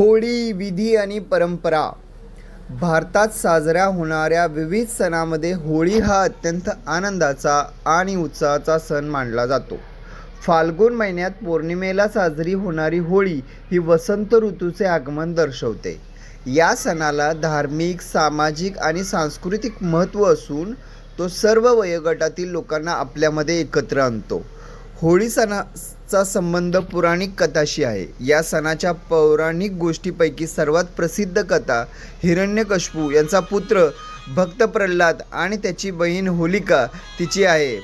होळी विधी आणि परंपरा. भारतात साजऱ्या होणाऱ्या विविध सणामध्ये होळी हा अत्यंत आनंदाचा आणि उत्साहाचा सण मानला जातो. फाल्गुन महिन्यात पौर्णिमेला साजरी होणारी होळी ही वसंत ऋतूचे आगमन दर्शवते. या सणाला धार्मिक सामाजिक आणि सांस्कृतिक महत्त्व असून तो सर्व वयोगटातील लोकांना आपल्यामध्ये एकत्र आणतो. होळी सणाचा संबंध पौराणिक कथाशी आहे. या सणाच्या पौराणिक गोष्टीपैकी सर्वात प्रसिद्ध कथा हिरण्यकश्पू यांचा पुत्र भक्त प्रल्हाद आणि त्याची बहीण होलिका तिची आहे.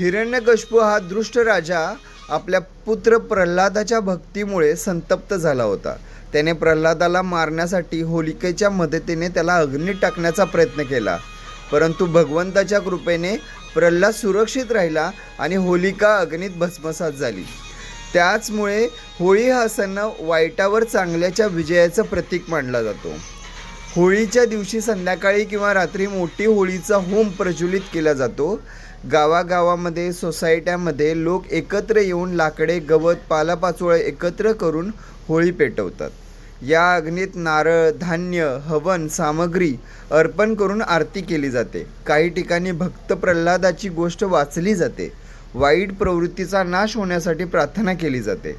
हिरण्यकशपू हा दृष्ट राजा आपल्या पुत्र प्रल्हादाच्या भक्तीमुळे संतप्त झाला होता. त्याने प्रल्हादाला मारण्यासाठी होलिकेच्या मदतीने त्याला अग्नीत टाकण्याचा प्रयत्न केला. परंतु भगवंताच्या कृपेने प्रल्हाद सुरक्षित राहिला आणि होलिका अग्नीत भस्मसात झाली. त्याचमुळे होळी हा सण वाईटावर चांगल्याच्या विजयाचं प्रतीक मानला जातो. होळीच्या दिवशी संध्याकाळी किंवा रात्री मोठी होळीचा होम प्रज्वलित केला जातो. गावागावामध्ये सोसायट्यामध्ये लोक एकत्र येऊन लाकडे गवत पालापाचोळे एकत्र करून होळी पेटवतात. या अग्नीत नारळ धान्य हवन सामग्री अर्पण करून आरती केली जाते. काही ठिकाणी भक्त प्रल्हादाची गोष्ट वाचली जाते. वाईट प्रवृत्तीचा नाश होण्यासाठी प्रार्थना केली जाते.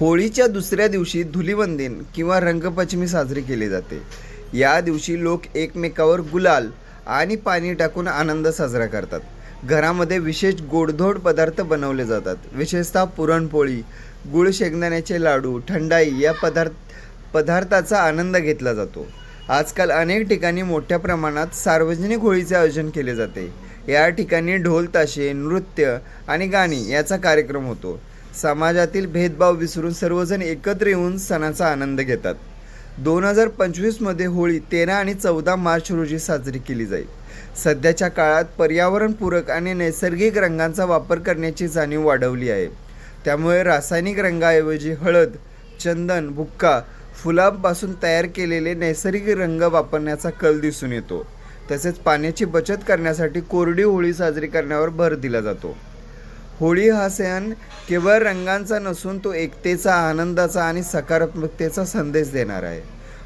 होळीच्या दुसऱ्या दिवशी धुलिवंदन किंवा रंगपंचमी साजरी केली जाते. या दिवशी लोक एकमेकावर गुलाल आणि पाणी टाकून आनंद साजरा करतात. घरामध्ये विशेष गोडधोड पदार्थ बनवले जातात. विशेषतः पुरणपोळी गुळ शेंगदाण्याचे लाडू थंडाई या पदार्थ पदार्थाचा आनंद घेतला जातो. आजकाल अनेक ठिकाणी मोठ्या प्रमाणात सार्वजनिक होळीचे आयोजन केले जाते. या ठिकाणी ढोल ताशे नृत्य आणि गाणी याचा कार्यक्रम होतो. समाजातील भेदभाव विसरून सर्वजण एकत्र येऊन सणाचा आनंद घेतात. दोन हजार पंचवीसमध्ये होळी तेरा आणि चौदा मार्च रोजी साजरी केली जाईल. सध्याच्या काळात पर्यावरणपूरक आणि नैसर्गिक रंगांचा वापर करण्याची जाणीव वाढवली आहे. त्यामुळे रासायनिक रंगाऐवजी हळद चंदन बुक्का फुलांपासून तयार केलेले नैसर्गिक रंग वापरण्याचा कल दिसून येतो. तसेच पाण्याची बचत करण्यासाठी कोरडी होळी साजरी करण्यावर भर दिला जातो. होळी हा सण केवळ रंगांचा नसून तो एकतेचा आनंदाचा आणि सकारात्मकतेचा संदेश देणार आहे.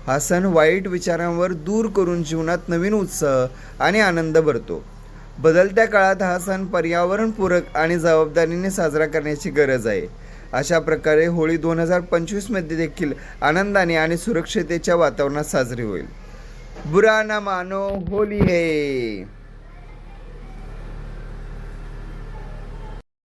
हा सण वाईट विचारांवर दूर करून जीवनात नवीन उत्साह आणि आनंद भरतो. बदलत्या काळात हा सण पर्यावरणपूरक आणि जबाबदारीने साजरा करण्याची गरज आहे. अशा प्रकारे होळी दोन हजार पंचवीसमध्ये देखील आनंदाने आणि सुरक्षितेच्या वातावरणात साजरी होईल. बुरा ना मानो होली है!